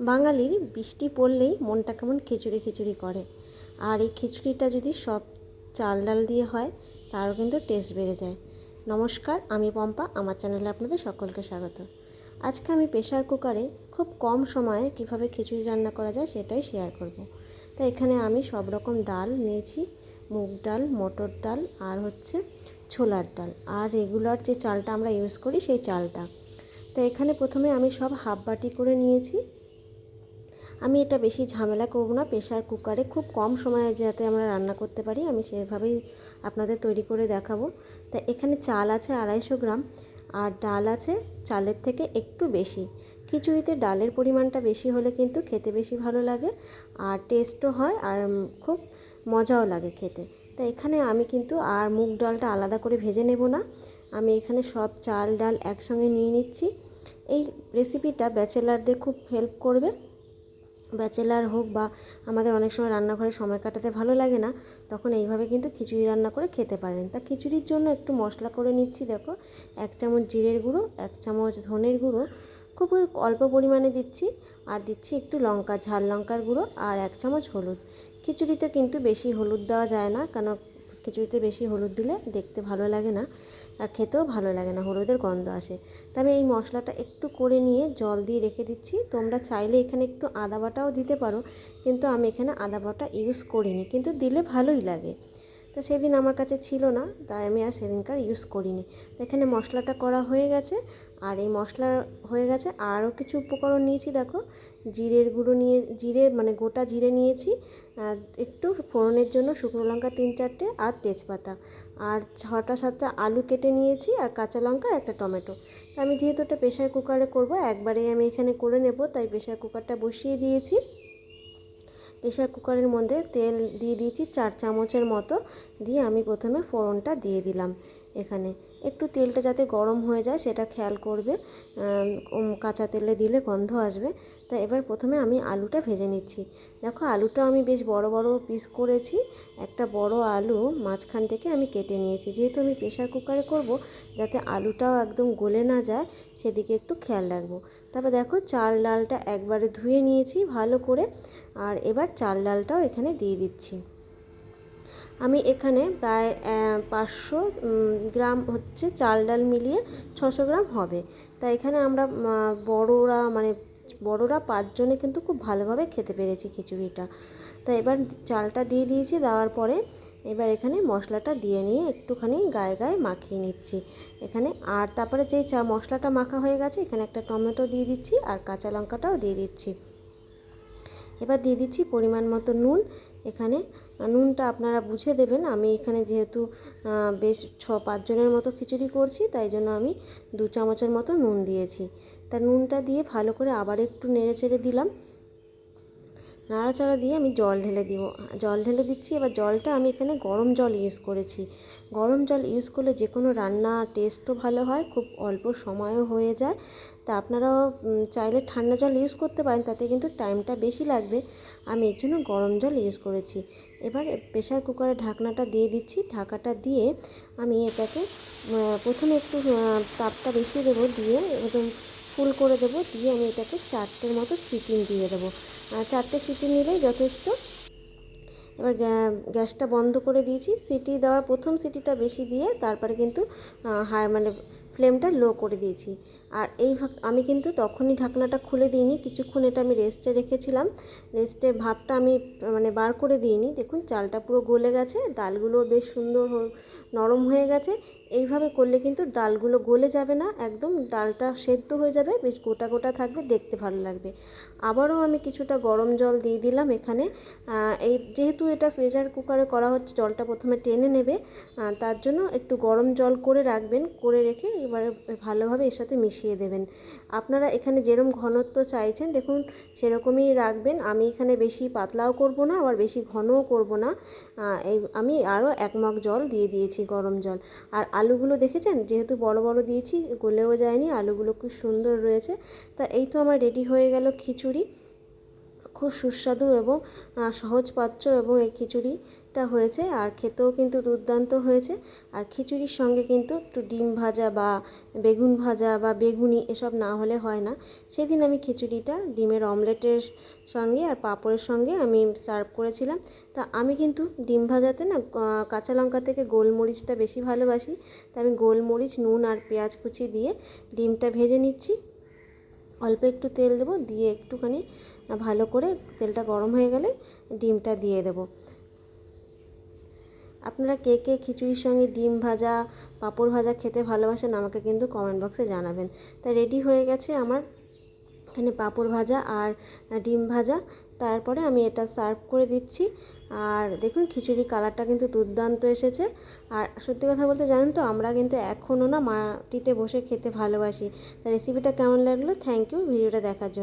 বাঙালির বৃষ্টি পড়লেই মনটা কেমন খিচুড়ি খিচুড়ি করে। আর এই খিচুড়িটা যদি সব চাল ডাল দিয়ে হয়, তারও কিন্তু টেস্ট বেড়ে যায়। নমস্কার, আমি পম্পা, আমার চ্যানেলে আপনাদের সকলকে স্বাগত। আজকে আমি প্রেশার কুকারে খুব কম সময়ে কীভাবে খিচুড়ি রান্না করা যায় সেটাই শেয়ার করব। তো এখানে আমি সব রকম ডাল নিয়েছি, মুগ ডাল, মটর ডাল, আর হচ্ছে ছোলার ডাল। আর রেগুলার যে চালটা আমরা ইউজ করি সেই চালটা। তো এখানে প্রথমে আমি সব হাফ বাটি করে নিয়েছি। আমি এটা বেশি ঝামেলা করব না প্রেশার কুকারে খুব কম সময়ে যাতে আমরা রান্না করতে পারি, আমি সেভাবেই আপনাদের তৈরি করে দেখাবো। তা এখানে চাল আছে আড়াইশো গ্রাম, আর ডাল আছে চালের থেকে একটু বেশি। খিচুড়িতে ডালের পরিমাণটা বেশি হলে কিন্তু খেতে বেশি ভালো লাগে, আর টেস্টও হয়, আর খুব মজাও লাগে খেতে। তা এখানে আমি কিন্তু আর মুগ ডালটা আলাদা করে ভেজে নেব না, আমি এখানে সব চাল ডাল একসঙ্গে নিয়ে নিচ্ছি। এই রেসিপিটা ব্যাচেলারদের খুব হেল্প করবে। ব্যাচেলার হোক বা আমাদের অনেক সময় রান্নাঘরে সময় কাটাতে ভালো লাগে না, তখন এইভাবে কিন্তু খিচুড়ি রান্না করে খেতে পারেন। তা খিচুড়ির জন্য একটু মশলা করে নিচ্ছি, দেখো। এক চামচ জিরের গুঁড়ো, এক চামচ ধনের গুঁড়ো, খুব অল্প পরিমাণে দিচ্ছি, আর দিচ্ছি একটু লঙ্কা, ঝাল লঙ্কার গুঁড়ো আর এক চামচ হলুদ। খিচুড়িতে কিন্তু বেশি হলুদ দেওয়া যায় না, কেন খিচুড়িতে বেশি হলুদ দিলে দেখতে ভালো লাগে না। আর খেতেও ভালো লাগে না, হলুদের গন্ধ আসে। তা আমি এই মশলাটা একটু করে নিয়ে জল দিয়ে রেখে দিচ্ছি। তোমরা চাইলে এখানে একটু আদা বাটাও দিতে পারো, কিন্তু আমি এখানে আদা বাটা ইউজ করিনি, কিন্তু দিলে ভালোই লাগে। তো সেদিন আমার কাছে ছিল না, তাই আমি আর সেদিনকার ইউজ করিনি। তো এখানে মশলাটা করা হয়ে গেছে, আর এই মশলা হয়ে গেছে। আরও কিছু উপকরণ নিয়েছি, দেখো। জিরের গুঁড়ো নিয়ে, জিরে মানে গোটা জিরে নিয়েছি একটু ফোড়নের জন্য শুকনো লঙ্কা তিন চারটে আর তেজপাতা। আর ছটা সাতটা আলু কেটে নিয়েছি, আর কাঁচা লঙ্কা আর একটা টমেটো। তো আমি যেহেতু এটা প্রেশার কুকারে করব, একবারেই আমি এখানে করে নেব, তাই প্রেশার কুকারটা বসিয়ে দিয়েছি। প্রেশার কুকারের মধ্যে তেল দিয়ে দিয়েছি চার চামচের মতো। দিয়ে আমি প্রথমে ফোড়নটা দিয়ে দিলাম। এখানে। একটু তেলটা যাতে গরম হয়ে যায়, সেটা খেয়াল করবে। কাঁচা তেলে দিলে গন্ধ আসবে। তা এবার প্রথমে আমি আলুটা ভেজে নিচ্ছি। দেখো আলুটা আমি বেশ বড় বড় পিস করেছি। একটা বড় আলু মাঝখান থেকে আমি কেটে নিয়েছি। যেহেতু আমি প্রেশার কুকারে করব, যাতে আলুটাও একদম গলে না যায়, সেদিকে একটু খেয়াল রাখব। তারপর দেখো, চাল ডালটা একবারে ধুয়ে নিয়েছি ভালো করে। আর এবার চাল ডালটাও এখানে দিয়ে দিচ্ছি। আমি এখানে প্রায় পাঁচশো গ্রাম হচ্ছে চাল ডাল মিলিয়ে ছশো গ্রাম হবে। তা এখানে আমরা বড়রা মানে বড়রা পাঁচজনে কিন্তু খুব ভালোভাবে খেতে পেরেছি খিচুড়িটা। তা এবার চালটা দিয়ে দিয়েছি, দেওয়ার পরে এবার এখানে মশলাটা দিয়ে নিয়ে একটুখানি গায়ে গায়ে মাখিয়ে নিচ্ছি। এখানে আর তারপরে যেই চা, মশলাটা মাখা হয়ে গেছে, এখানে একটা টমেটো দিয়ে দিচ্ছি আর কাঁচা লঙ্কাটাও দিয়ে দিচ্ছি। এবার দিয়ে দিচ্ছি পরিমাণ মতো নুন। এখানে নুনটা আপনারা বুঝে দেবেন। আমি এখানে যেহেতু বেশ ছ পাঁচজনের মতো খিচুড়ি করছি, তাই জন্য আমি দু চামচের মতো নুন দিয়েছি। তা নুনটা দিয়ে ভালো করে আবার একটু নেড়ে চেড়ে দিলাম। নাড়াচাড়া দিয়ে আমি জল ঢেলে দিব। জল ঢেলে দিচ্ছি, এবার জলটা আমি এখানে গরম জল ইউজ করেছি। গরম জল ইউজ করলে যে কোনো রান্না টেস্টও ভালো হয়, খুব অল্প সময়ও হয়ে যায়। তা আপনারাও চাইলে ঠান্ডা জল ইউজ করতে পারেন, তাতে কিন্তু টাইমটা বেশি লাগবে। আমি এর জন্য গরম জল ইউজ করেছি। এবার প্রেশার কুকারে ঢাকনাটা দিয়ে দিচ্ছি। ঢাকাটা দিয়ে আমি এটাকে প্রথমে একটু তাপটা বেশি দেবো, দিয়ে একদম ফুল করে দেব, দিয়ে আমি এটাকে চারটের মতো সিটিং দিয়ে দেবো। চারটে সিটি নিলেই যথেষ্ট। এবার গ্যাসটা বন্ধ করে দিয়েছি। সিটি দেওয়ার প্রথম সিটিটা বেশি দিয়ে তারপরে কিন্তু হাই মানে ফ্লেমটা লো করে দিয়েছি। আর এই আমি কিন্তু তখনই ঢাকনাটা খুলে দিইনি। কিছুক্ষণ এটা আমি রেস্টে রেখেছিলাম। রেস্টে ভাবটা আমি মানে বার করে দিইনি। দেখুন, চালটা পুরো গলে গেছে, ডালগুলো বেশ সুন্দর নরম হয়ে গেছে। এইভাবে করলে কিন্তু ডালগুলো গলে যাবে না, একদম ডালটা সেদ্ধ হয়ে যাবে, বেশ গোটা গোটা থাকবে, দেখতে ভালো লাগবে। আবারও আমি কিছুটা গরম জল দিয়ে দিলাম এখানে। এই যেহেতু এটা প্রেশার কুকারে করা হচ্ছে, জলটা প্রথমে টেনে নেবে। তার জন্য একটু গরম জল করে রাখবেন, করে রেখে এবারে ভালোভাবে এর সাথে মিশিয়ে দেবেন। আপনারা এখানে যেরকম ঘনত্ব চাইছেন, দেখুন সেরকমই রাখবেন। আমি এখানে বেশি পাতলাও করব না, আবার বেশি ঘনও করব না। এই আমি আরও এক মগ জল দিয়ে দিয়েছি গরম জল। আর আলুগুলো দেখেছেন? যেহেতু বড় বড় দিয়েছি, গলেও যায়নি, আলুগুলো খুব সুন্দর রয়েছে। তা এই তো আমার রেডি হয়ে গেল খিচুড়ি। খুব সুস্বাদু এবং সহজপাচ্য এবং এই খিচুড়ি। অনেকটা হয়েছে, আর খেতেও কিন্তু দুর্দান্ত হয়েছে। আর খিচুড়ির সঙ্গে কিন্তু একটু ডিম ভাজা বা বেগুন ভাজা বা বেগুনি এসব না হলে হয় না। সেদিন আমি খিচুড়িটা ডিমের অমলেটের সঙ্গে আর পাঁপড়ের সঙ্গে আমি সার্ভ করেছিলাম। তা আমি কিন্তু ডিম ভাজাতে না কাঁচা লঙ্কা থেকে গোলমরিচটা বেশি ভালোবাসি। তা আমি গোলমরিচ, নুন আর পেঁয়াজ কুচি দিয়ে ডিমটা ভেজে নিচ্ছি। অল্প একটু তেল দেবো, দিয়ে একটুখানি ভালো করে তেলটা গরম হয়ে গেলে ডিমটা দিয়ে দেবো। আপনারা কে কে খিচুড়ির সঙ্গে ডিম ভাজা, পাঁপড় ভাজা খেতে ভালোবাসেন আমাকে কিন্তু কমেন্ট বক্সে জানাবেন। তা রেডি হয়ে গেছে আমার এখানে পাঁপড় ভাজা আর ডিম ভাজা। তারপরে আমি এটা সার্ভ করে দিচ্ছি। আর দেখুন খিচুড়ির কালারটা কিন্তু দুর্দান্ত এসেছে। আর সত্যি কথা বলতে জানেন তো, আমরা কিন্তু এখনও না মাটিতে বসে খেতে ভালোবাসি। তা রেসিপিটা কেমন লাগল? থ্যাংক ইউ ভিডিওটা দেখার জন্য।